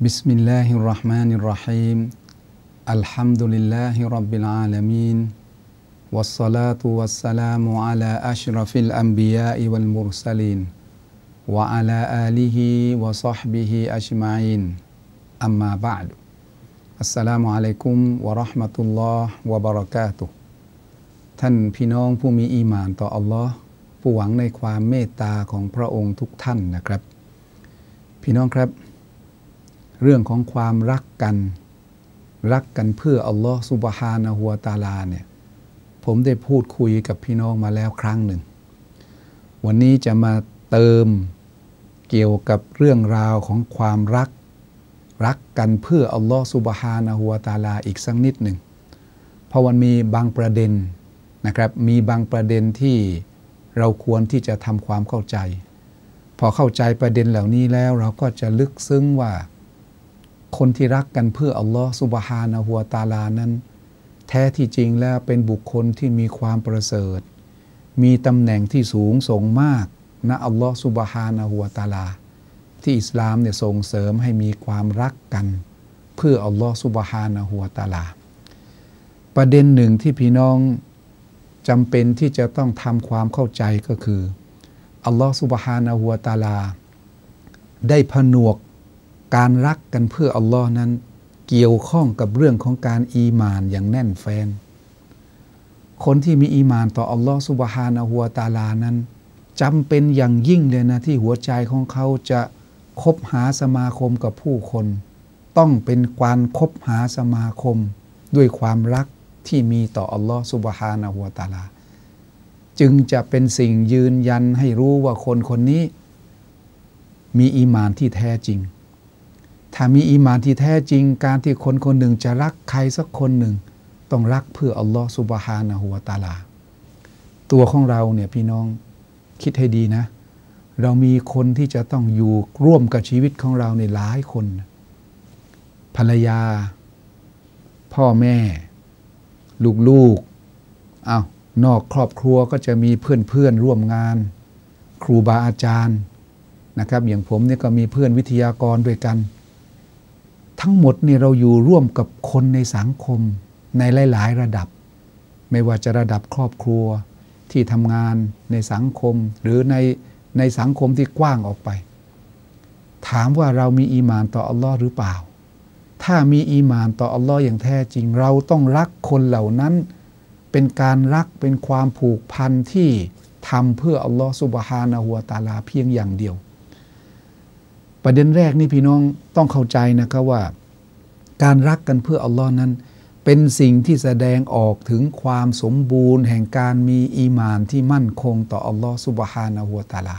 بسم الله الرحمن الرحيم الحمد لله رب العالمين والصلاة والسلام على أشرف الأنبياء والمرسلين وعلى آله وصحبه أجمعين أما بعد السلام عليكم ورحمة الله وبركاته ท่านพี่น้องผู้มีอีหมานต่ออัลลอฮ์ผู้หวังในความเมตตาของพระองค์ทุกท่านนะครับ พี่น้องครับ เรื่องของความรักกัน รักกันเพื่ออัลลอฮ์สุบฮานะฮัวตาลาเนี่ยผมได้พูดคุยกับพี่น้องมาแล้วครั้งหนึ่ง วันนี้จะมาเติมเกี่ยวกับเรื่องราวของความรัก รักกันเพื่ออัลลอฮ์สุบฮานะฮัวตาลาอีกสักนิดหนึ่ง เพราะมันมีบางประเด็นนะครับ มีบางประเด็นที่เราควรที่จะทำความเข้าใจ พอเข้าใจประเด็นเหล่านี้แล้วเราก็จะลึกซึ้งว่า คนที่รักกันเพื่ออัลลอฮ์สุบฮานะฮัวตาลานั้น แท้ที่จริงแล้วเป็นบุคคลที่มีความประเสริฐ มีตำแหน่งที่สูงส่งมากนะอัลลอฮ์สุบฮานะฮัวตาลา ที่อิสลามเนี่ยส่งเสริมให้มีความรักกัน เพื่ออัลลอฮ์สุบฮานะฮัวตาลา ประเด็นหนึ่งที่พี่น้องจำเป็นที่จะต้องทำความเข้าใจก็คืออัลลอฮฺสุบฮานาหัวตาลา ได้ผนวก การรักกันเพื่ออัลลอฮ์นั้น เกี่ยวข้องกับเรื่องของการอีมานอย่างแน่นแฟนคนที่มีอีมานต่ออัลลอฮฺสุบฮานาหัวตาลานั้นจำเป็นอย่างยิ่งเลยนะที่หัวใจของเขาจะคบหาสมาคมกับผู้คน ต้องเป็นการคบหาสมาคม ด้วยความรักที่มีต่ออัลลอฮฺสุบฮานะฮัวตาลา จึงจะเป็นสิ่งยืนยันให้รู้ว่าคนคนนี้ มีอีมานที่แท้จริง ถ้ามีอีมานที่แท้จริง การที่คนคนหนึ่งจะรักใครสักคนหนึ่ง ต้องรักเพื่ออัลลอฮฺสุบฮานะฮัวตาลา ตัวของเราเนี่ยพี่น้องคิดให้ดีนะ เรามีคนที่จะต้องอยู่ร่วมกับชีวิตของเราในหลายคน ภรรยา พ่อแม่ ลูกๆอา้าวนอกครอบครัวก็จะมีเพื่อนๆร่วมงาน ครูบาอาจารย์นะครับ อย่างผมเนี่ยก็มีเพื่อนวิทยากรด้วยกัน ทั้งหมดนี่เราอยู่ร่วมกับคนในสังคมในหลาย ๆ ระดับ ไม่ว่าจะระดับครอบครัวที่ทำงานในสังคมหรือในในสังคมที่กว้างออกไป ถามว่าเรามีอีมานต่ออัลลอฮ์หรือเปล่า ถ้ามีอีมานต่ออัลลอฮ์อย่างแท้จริง เราต้องรักคนเหล่านั้น เป็นการรักเป็นความผูกพันที่ทำเพื่ออัลลอฮ์สุบฮานะฮัวตาลาเพียงอย่างเดียว ประเด็นแรกนี่พี่น้องต้องเข้าใจนะครับว่า การรักกันเพื่ออัลลอฮ์นั้น เป็นสิ่งที่แสดงออกถึงความสมบูรณ์ แห่งการมีอีมานที่มั่นคงต่ออัลลอฮ์สุบฮานะฮัวตาลา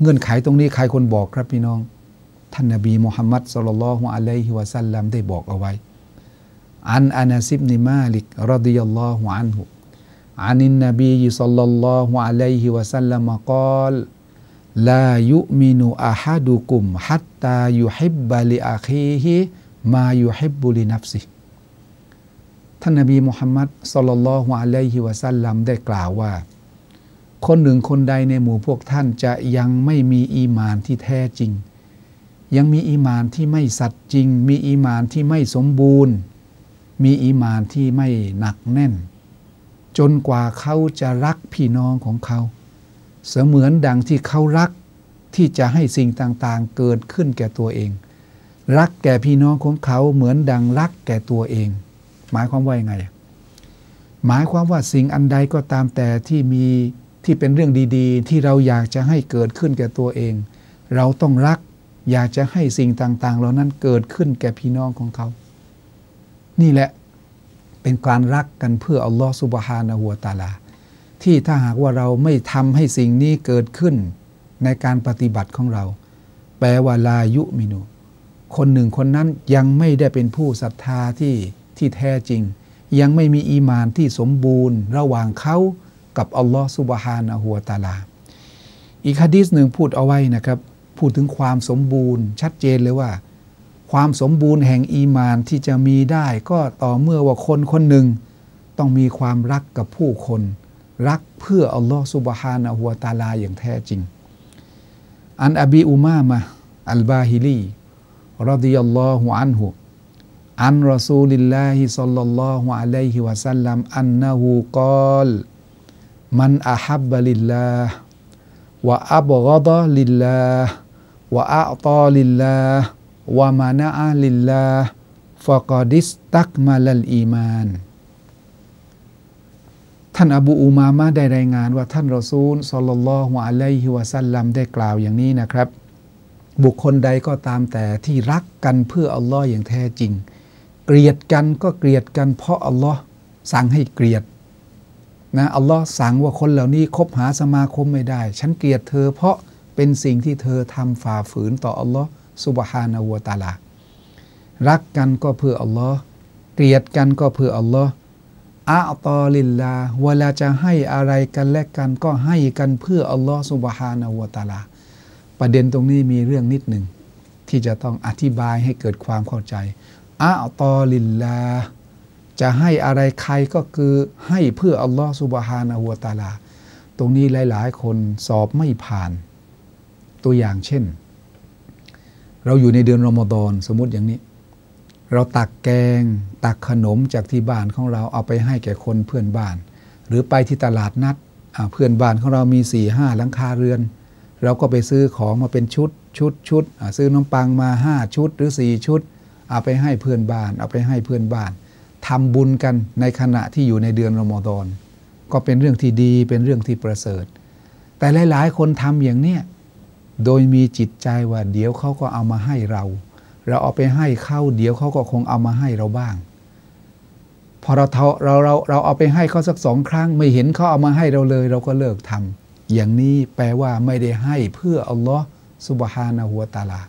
เงื่อนไขตรงนี้ใครคนบอกครับพี่น้อง ท่านนบีมุฮัมมัดสุลลัลฮุอะลัยฮิวะสัลลัมได้บอกเอาไว้ อันอานาซิบนิมาลิกรดิยัลลอฮุอันฮุอันินนบีสัลลัลลอฮุอะลัยฮิวะสัลลัมกอล ลายุมินุอาฮัดุกุมฮัตตายุฮิบบะลิอาคีฮิมายุฮิบบุลินัฟซิท่านนบีมุฮัมมัดสุลลัลลอฮุอะลัยฮิวะสัลลัมได้กล่าวว่า คนหนึ่งคนใดในหมู่พวกท่านจะยังไม่มีอีมานที่แท้จริง ยังมีอีมานที่ไม่สัตย์จริง มีอีมานที่ไม่สมบูรณ์ มีอีมานที่ไม่หนักแน่น จนกว่าเขาจะรักพี่น้องของเขา เสมือนดังที่เขารักที่จะให้สิ่งต่างๆ เกิดขึ้นแก่ตัวเอง รักแก่พี่น้องของเขาเหมือนดังรักแก่ตัวเอง หมายความว่ายังไง หมายความว่าสิ่งอันใดก็ตามแต่ที่มีที่เป็นเรื่องดีๆ ที่เราอยากจะให้เกิดขึ้นแก่ตัวเอง เราต้องรักอยากจะให้สิ่งต่างๆ เหล่านั้นเกิดขึ้นแก่พี่น้องของเขา นี่แหละเป็นการรักกันเพื่ออัลลอฮฺสุบฮานะฮัวตาลา ที่ถ้าหากว่าเราไม่ทำให้สิ่งนี้เกิดขึ้นในการปฏิบัติของเรา แปลว่าลายุมินุคนหนึ่งคนนั้นยังไม่ได้เป็นผู้ศรัทธาที่ที่แท้จริง ยังไม่มีอีมานที่สมบูรณ์ ระหว่างเขากับอัลลอฮฺสุบฮานะฮัวตาลา อีกฮะดีษหนึ่งพูดเอาไว้นะครับ พูดถึงความสมบูรณ์ ชัดเจนเลยว่า ความสมบูรณ์แห่งอีมานที่จะมีได้ ก็ต่อเมื่อว่าคนคนหนึ่งต้องมีความรักกับผู้คน รักเพื่ออัลลอฮฺสุบฮานะฮัวตาลาอย่างแท้จริง อันอบีอุมามะอัลบาฮิลีรดิยัลลอฮุอันฮุอันรอซูลิลลาฮิซัลลัลลอฮุอะลัยฮิวะสัลลัมอันนะฮูกอลมันอาฮับบะลิลลาห์วะอับกอดะลิลลาห์วะอัตาลิลลาห์วะมานะอะลิลลาห์ฟะกอดิสตักมาลัลอีมาน ท่านอบูอุมามะได้รายงานว่าท่านรอซูลสัลลัลลอฮุอะลัยฮิวะสัลลัมได้กล่าวอย่างนี้นะครับ บุคคลใดก็ตามแต่ที่รักกันเพื่ออัลลอฮ์อย่างแท้จริง เกลียดกันก็เกลียดกันเพราะอัลลอฮ์สั่งให้เกลียดนะอัลลอฮ์สั่งว่าคนเหล่านี้คบหาสมาคมไม่ได้ ฉันเกลียดเธอเพราะเป็นสิ่งที่เธอทำฝ่าฝืนต่ออัลลอฮ์สุบฮานาวตาลารักกันก็เพื่ออัลลอฮ์เกลียดกันก็เพื่ออัลลอฮ์ อาตอลิลลาเวลาจะให้อะไรกันและกันก็ให้กันเพื่ออัลลอฮ์สุบฮานาวตาลา ประเด็นตรงนี้มีเรื่องนิดหนึ่งที่จะต้องอธิบายให้เกิดความเข้าใจอาตอลิลลาจะให้อะไรใครก็คือให้เพื่ออัลลอฮ์สุบฮานาหัวตาลา ตรงนี้หลาย ๆ คนสอบไม่ผ่าน ตัวอย่างเช่น เราอยู่ในเดือนรอมฎอนสมมติอย่างนี้ เราตักแกง ตักขนมจากที่บ้านของเราเอาไปให้แก่คนเพื่อนบ้าน หรือไปที่ตลาดนัดเพื่อนบ้านของเรามี4ี่ห้าหลังคาเรือน เราก็ไปซื้อของมาเป็นชุดชุดชุดซื้อน้ำปังมา 5 ชุดหรือ 4 ชุด เอาไปให้เพื่อนบ้าน เอาไปให้เพื่อนบ้านทำบุญกันในขณะที่อยู่ในเดือนรอมฎอนก็เป็นเรื่องที่ดีเป็นเรื่องที่ประเสริฐ แต่หลาย ๆ คนทำอย่างเนี้ยโดยมีจิตใจว่าเดี๋ยวเขาก็เอามาให้เรา เราเอาไปให้เขาเดี๋ยวเขาก็คงเอามาให้เราบ้าง พอเราเราเราเราเอาไปให้เขาสักสองครั้ง ไม่เห็นเขาเอามาให้เราเลย เราก็เลิกทำอย่างนี้แปลว่าไม่ได้ให้เพื่ออัลลอฮ์สุบฮานะฮัวตาลา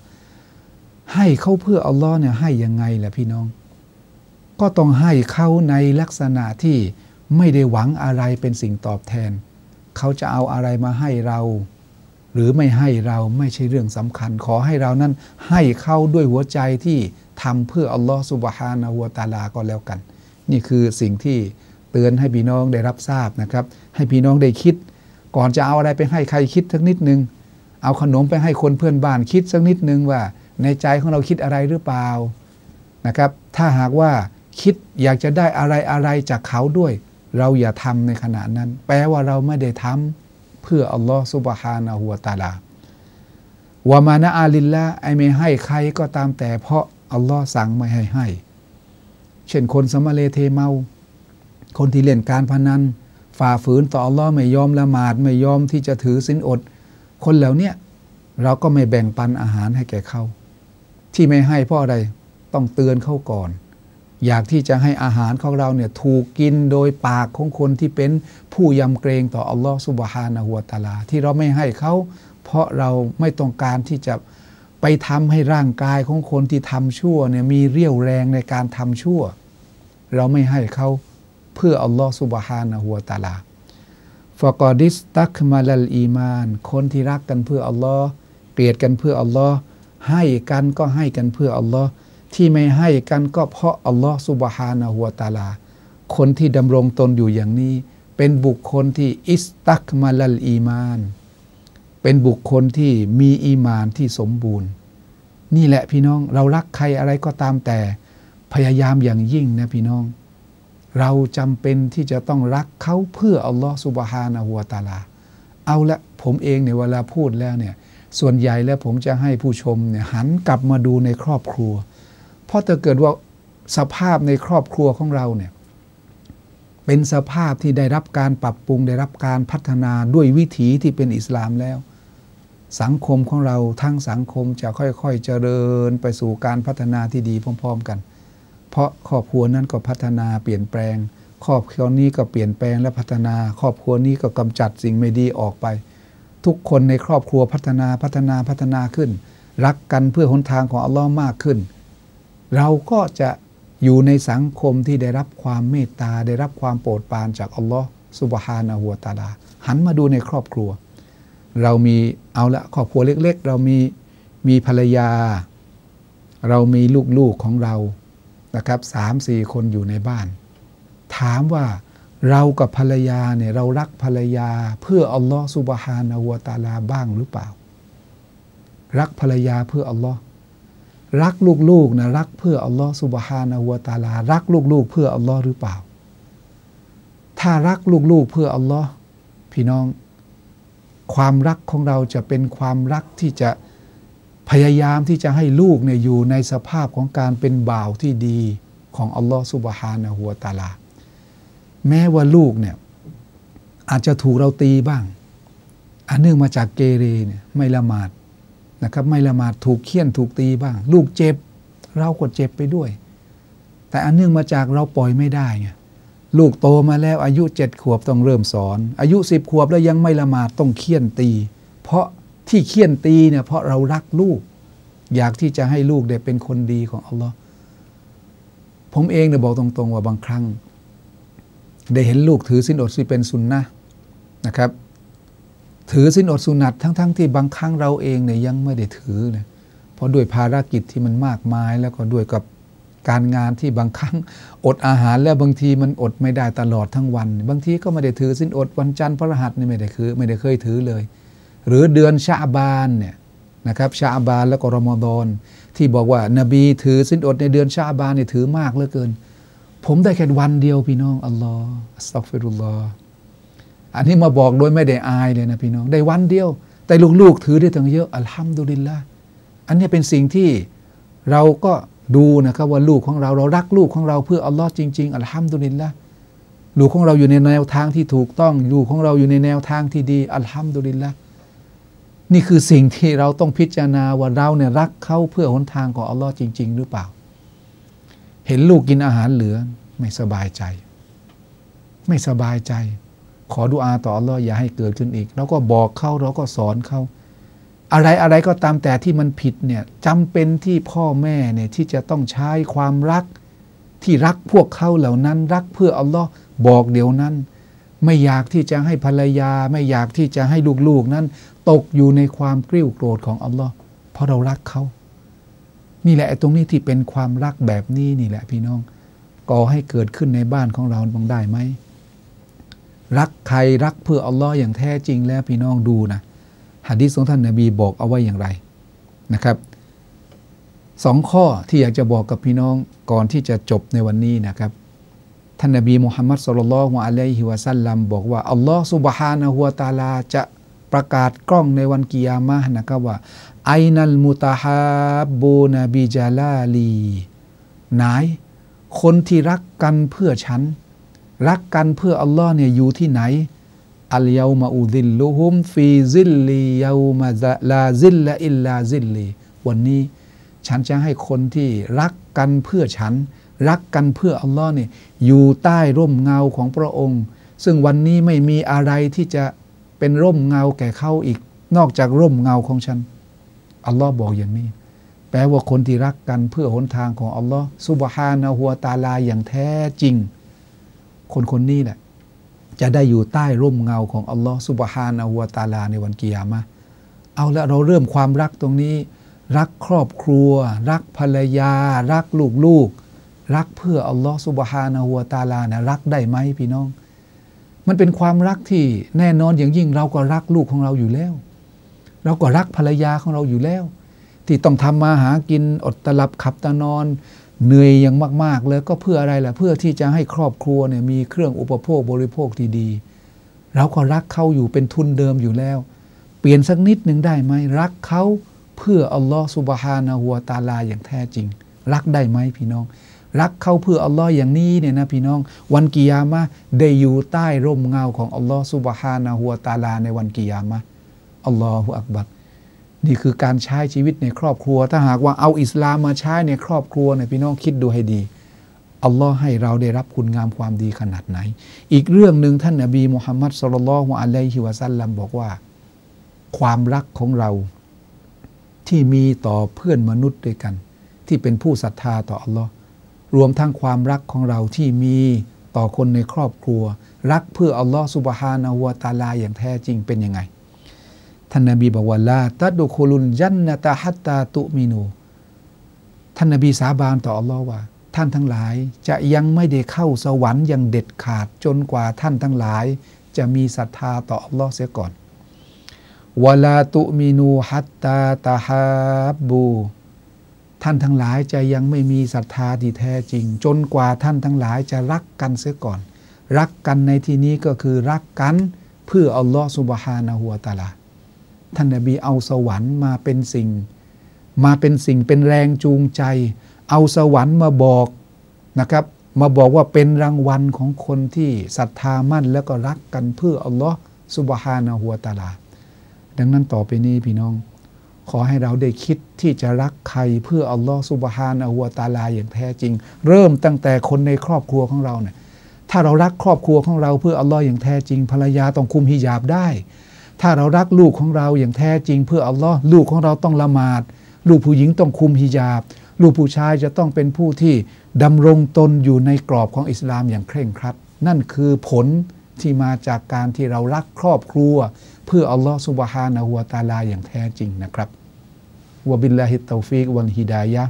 ให้เขาเพื่ออัลลอฮ์เนี่ยให้ยังไงล่ะพี่น้อง ก็ต้องให้เขาในลักษณะที่ไม่ได้หวังอะไรเป็นสิ่งตอบแทน เขาจะเอาอะไรมาให้เรา หรือไม่ให้เราไม่ใช่เรื่องสำคัญ ขอให้เรานั้นให้เขาด้วยหัวใจที่ทำเพื่ออัลลอฮฺสุบฮานาหัวตาลาก็แล้วกัน นี่คือสิ่งที่เตือนให้พี่น้องได้รับทราบนะครับ ให้พี่น้องได้คิด ก่อนจะเอาอะไรไปให้ใครคิดสักนิดนึง เอาขนมไปให้คนเพื่อนบ้านคิดสักนิดนึงว่า ในใจของเราคิดอะไรหรือเปล่านะครับ ถ้าหากว่าคิดอยากจะได้อะไรอะไรจากเขาด้วย เราอย่าทำในขณะนั้น แปลว่าเราไม่ได้ทำ เพื่ออัลลอฮฺสุบฮานาหัวตาลาวามานะอาลิลละไอไม่ให้ใครก็ตามแต่เพราะอัลลอฮ์สั่งไม่ให้ให้ เช่นคนสมาเลเทเมา คนที่เล่นการพนัน ฝ่าฝืนต่ออัลลอฮ์ไม่ยอมละหมาดไม่ยอมที่จะถือสินอด คนเหล่านี้เราก็ไม่แบ่งปันอาหารให้แก่เขา ที่ไม่ให้เพราะอะไร ต้องเตือนเขาก่อน อยากที่จะให้อาหารของเราเนี่ยถูกกินโดยปากของคนที่เป็นผู้ยำเกรงต่ออัลลอฮฺสุบฮานะฮัวตาลา ที่เราไม่ให้เขา เพราะเราไม่ต้องการที่จะไปทำให้ร่างกายของคนที่ทำชั่วเนี่ยมีเรี่ยวแรงในการทำชั่ว เราไม่ให้เขาเพื่ออัลลอฮฺสุบฮานะฮัวตาลาฟะกอดิสตักมาลลอีมาน คนที่รักกันเพื่ออัลลอฮ์เกลียดกันเพื่ออัลลอฮ์ให้กันก็ให้กันเพื่ออัลลอฮ์ ที่ไม่ให้กันก็เพราะอัลลอฮฺสุบฮานะฮัวตาลา คนที่ดำรงตนอยู่อย่างนี้ เป็นบุคคลที่อิสตักมาลลอีมาน เป็นบุคคลที่มีอีมานที่สมบูรณ์ นี่แหละพี่น้องเรารักใครอะไรก็ตามแต่ พยายามอย่างยิ่งนะพี่น้อง เราจำเป็นที่จะต้องรักเขาเพื่ออัลลอฮฺสุบฮานะฮัวตาลา เอาละผมเองเนี่ยเวลาพูดแล้วเนี่ยส่วนใหญ่แล้วผมจะให้ผู้ชมเนี่ยหันกลับมาดูในครอบครัว เพราะถ้าเกิดว่าสภาพในครอบครัวของเราเนี่ยเป็นสภาพที่ได้รับการปรับปรุง ได้รับการพัฒนาด้วยวิถีที่เป็นอิสลามแล้ว สังคมของเราทั้งสังคมจะค่อยๆเจริญไปสู่การพัฒนาที่ดีพร้อม ๆ กัน เพราะครอบครัวนั้นก็พัฒนาเปลี่ยนแปลง ครอบครัวนี้ก็เปลี่ยนแปลงและพัฒนา ครอบครัวนี้ก็กำจัดสิ่งไม่ดีออกไป ทุกคนในครอบครัวพัฒนาพัฒนาพัฒนาขึ้น รักกันเพื่อหนทางของอัลลอฮ์มากขึ้น เราก็จะอยู่ในสังคมที่ได้รับความเมตตา ได้รับความโปรดปรานจากอัลลอฮ์สุบฮานะฮัวตาลา หันมาดูในครอบครัว เรามีเอาละครอบครัวเล็ก ๆ เรามีมีภรรยา เรามีลูกๆของเรานะครับสามสี่คนอยู่ในบ้าน ถามว่าเรากับภรรยาเนี่ยเรารักภรรยาเพื่ออัลลอฮ์สุบฮานะฮัวตาลาบ้างหรือเปล่า รักภรรยาเพื่ออัลลอฮ์ รักลูกๆนะรักเพื่ออัลลอฮ์สุบฮานะฮุวตาลา รักลูกๆ เพื่ออัลลอฮ์หรือเปล่า ถ้ารักลูกๆเพื่ออัลลอฮ์พี่น้อง ความรักของเราจะเป็นความรักที่จะพยายามที่จะให้ลูกเนี่ยอยู่ในสภาพของการเป็นบ่าวที่ดีของอัลลอฮ์สุบฮานะฮุวตาลา แม้ว่าลูกเนี่ยอาจจะถูกเราตีบ้าง อันเนื่องมาจากเกเรเนี่ยไม่ละหมาด นะครับ ไม่ละหมาดถูกเคี่ยนถูกตีบ้าง ลูกเจ็บ เราก็เจ็บไปด้วย แต่อันเนื่องมาจากเราปล่อยไม่ได้ไงลูกโตมาแล้วอายุเจ็ดขวบต้องเริ่มสอน อายุสิบขวบแล้วยังไม่ละหมาดต้องเคี่ยนตี เพราะที่เคี่ยนตีเนี่ยเพราะเรารักลูก อยากที่จะให้ลูกได้เป็นคนดีของอัลลอฮ์ผมเองเนี่ยบอกตรงๆว่าบางครั้ง ได้เห็นลูกถือสินอดที่เป็นสุนนะนะครับ ถือสินอดสุนัตทั้งๆทที่บางครั้งเราเองเนี่ยยังไม่ได้ถือเลยเพราะด้วยภารกิจที่มันมากมายแล้วก็ด้วยกับการงานที่บางครั้งอดอาหารแล้วบางทีมันอดไม่ได้ตลอดทั้งวัน บางทีก็ไม่ได้ถือสินอดวันจันทร์พระรหัสนี่ไม่ได้คือไม่ได้เคยถือเลย หรือเดือนชาบานเนี่ยนะครับชาบานแล้วก็รอมฎอนที่บอกว่านบีถือสินอดในเดือนชาบานเนี่ยถือมากเหลือเกิน ผมได้แค่วันเดียวพี่น้องอัลลอฮ์อัสตัฟิรุลลอฮ์ อันนี้มาบอกโดยไม่ได้อายเลยนะพี่น้องได้วันเดียว แต่ลูกๆถือได้ตั้งเยอะอัลฮัมดุลิลละอันนี้เป็นสิ่งที่เราก็ดูนะครับว่าลูกของเราเรารักลูกของเราเพื่ออัลลอฮ์จริงๆอัลฮัมดุลิลละลูกของเราอยู่ในแนวทางที่ถูกต้องลูกของเราอยู่ในแนวทางที่ดีอัลฮัมดุลิลละนี่คือสิ่งที่เราต้องพิจารณาว่าเราเนี่ยรักเขาเพื่อหนทางของอัลลอฮ์จริง ๆ หรือเปล่า เห็นลูกกินอาหารเหลือไม่สบายใจ ไม่สบายใจ ขอดุอาต่ออัลลอฮ์อย่าให้เกิดขึ้นอีก แล้วก็บอกเขาเราก็สอนเขาอะไรอะไรก็ตามแต่ที่มันผิดเนี่ยจำเป็นที่พ่อแม่เนี่ยที่จะต้องใช้ความรักที่รักพวกเขาเหล่านั้น รักเพื่ออัลลอฮ์บอกเดี๋ยวนั้น ไม่อยากที่จะให้ภรรยา ไม่อยากที่จะให้ลูกๆนั้น ตกอยู่ในความกริ้วโกรธของอัลลอฮ์เพราะเรารักเขา นี่แหละตรงนี้ที่เป็นความรักแบบนี้นี่แหละพี่น้องก่อให้เกิดขึ้นในบ้านของเราบ้างได้ไหม รักใครรักเพื่ออัลลอฮ์อย่างแท้จริงแล้วพี่น้องดูนะหะดีษของท่านนาบีบอกเอาไว้อย่างไรนะครับสองข้อที่อยากจะบอกกับพี่น้องก่อนที่จะจบในวันนี้นะครับ ท่านนาบีมุฮัมมัดสุลลัลฮุอะลัยฮิวะสัลลัมบอกว่าอัลลอฮ์สุบฮานะฮุวาตาลาจะประกาศกล้องในวันกิยามะนะครับว่าไอนัลมุตาฮับบูนบีจาลาลีไหนคนที่รักกันเพื่อฉัน รักกันเพื่ออัลลอฮ์เนี่ยอยู่ที่ไหนอัลยามาอูดิลลุฮุมฟีซิลลียามาลาซิลละอิลลาซิลลีวันนี้ฉันจะให้คนที่รักกันเพื่อฉัน รักกันเพื่ออัลลอฮ์เนี่ยอยู่ใต้ร่มเงาของพระองค์ ซึ่งวันนี้ไม่มีอะไรที่จะเป็นร่มเงาแก่เขาอีก นอกจากร่มเงาของฉันอัลลอฮ์บอกอย่างนี้ แปลว่าคนที่รักกันเพื่อหนทางของอัลลอฮ์ซุบฮานะฮัวตาลาอย่างแท้จริง คนคนนี้แหละจะได้อยู่ใต้ร่มเงาของอัลลอฮ์สุบฮานาหัวตาลาในวันกิยามะเอาละเราเริ่มความรักตรงนี้ รักครอบครัว รักภรรยา รักลูกลูกรักเพื่ออัลลอฮ์สุบฮานาหัวตาลานี่ยรักได้ไหมพี่น้อง มันเป็นความรักที่แน่นอนอย่างยิ่งเราก็รักลูกของเราอยู่แล้ว เราก็รักภรรยาของเราอยู่แล้ว ที่ต้องทำมาหากินอดตลับขับตานอน เหนื่อยอย่างมาก ๆ เลยก็เพื่ออะไรล่ะเพื่อที่จะให้ครอบครัวเนี่ยมีเครื่องอุปโภคบริโภคที่ดีเราก็รักเขาอยู่เป็นทุนเดิมอยู่แล้ว เปลี่ยนสักนิดหนึ่งได้ไหมรักเขาเพื่ออัลลอฮ์สุบฮานะฮัวตาลาอย่างแท้จริง รักได้ไหมพี่น้อง รักเขาเพื่ออัลลอฮ์อย่างนี้เนี่ยนะพี่น้อง วันกิยามะได้อยู่ใต้ร่มเงาของอัลลอฮ์สุบฮานะฮัวตาลาในวันกิยามะอัลลอฮฺอักบัร นี่คือการใช้ชีวิตในครอบครัว ถ้าหากว่าเอาอิสลามมาใช้ในครอบครัวเนี่ยพี่น้องคิดดูให้ดีอัลลอฮ์ให้เราได้รับคุณงามความดีขนาดไหน อีกเรื่องหนึ่งท่านนบีมุฮัมมัดสุลลัลฮุอะลัยฮิวะสัลลัมบอกว่า ความรักของเราที่มีต่อเพื่อนมนุษย์ด้วยกัน ที่เป็นผู้ศรัทธาต่ออัลลอฮ์รวมทั้งความรักของเราที่มีต่อคนในครอบครัว รักเพื่ออัลลอฮ์สุบฮานะฮุวตาลาอย่างแท้จริงเป็นยังไง ท่านนบีบอกว่าลาตัดุคุลุนยันนตาฮัตตาตุมินู ท่านนบีสาบานต่ออัลลอฮ์ว่า ท่านทั้งหลายจะยังไม่ได้เข้าสวรรค์อย่างเด็ดขาดจนกว่าท่านทั้งหลาย จะมีศรัทธาต่ออัลลอฮ์เสียก่อนวลาตุมินูฮัตตาตาฮับบู ท่านทั้งหลายจะยังไม่มีศรัทธาที่แท้จริง จนกว่าท่านทั้งหลายจะรักกันเสียก่อน รักกันในที่นี้ก็คือรักกันเพื่ออัลลอฮฺสุบฮานะฮัวตาลา ท่านนบีเอาสวรรค์มาเป็นสิ่ง มาเป็นสิ่งเป็นแรงจูงใจ เอาสวรรค์มาบอกนะครับ มาบอกว่าเป็นรางวัลของคนที่ศรัทธามั่นแล้วก็รักกันเพื่ออัลลอฮฺสุบฮานะฮัวตาลา ดังนั้นต่อไปนี้พี่น้อง ขอให้เราได้คิดที่จะรักใครเพื่ออัลลอฮฺสุบฮานะฮัวตาลาอย่างแท้จริง เริ่มตั้งแต่คนในครอบครัวของเราเนี่ยถ้าเรารักครอบครัวของเราเพื่ออัลลอฮ์อย่างแท้จริงภรรยาต้องคุมฮิญาบได้ ถ้าเรารักลูกของเราอย่างแท้จริง เพื่ออัลลอฮ์ลูกของเราต้องละหมาด ลูกผู้หญิงต้องคุมฮิญาบ ลูกผู้ชายจะต้องเป็นผู้ที่ดำรงตนอยู่ในกรอบของอิสลามอย่างเคร่งครัด นั่นคือผลที่มาจากการที่เรารักครอบครัว เพื่ออัลลอฮ์สุบฮานะฮุวาตาลาอย่างแท้จริงนะครับวบิลลาฮิตตอฟิกวัลฮิดายะ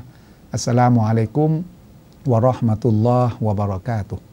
อัสสลามุอะลัยกุมวะราะห์มะตุลลอฮ์วะบะเราะกาตุฮ์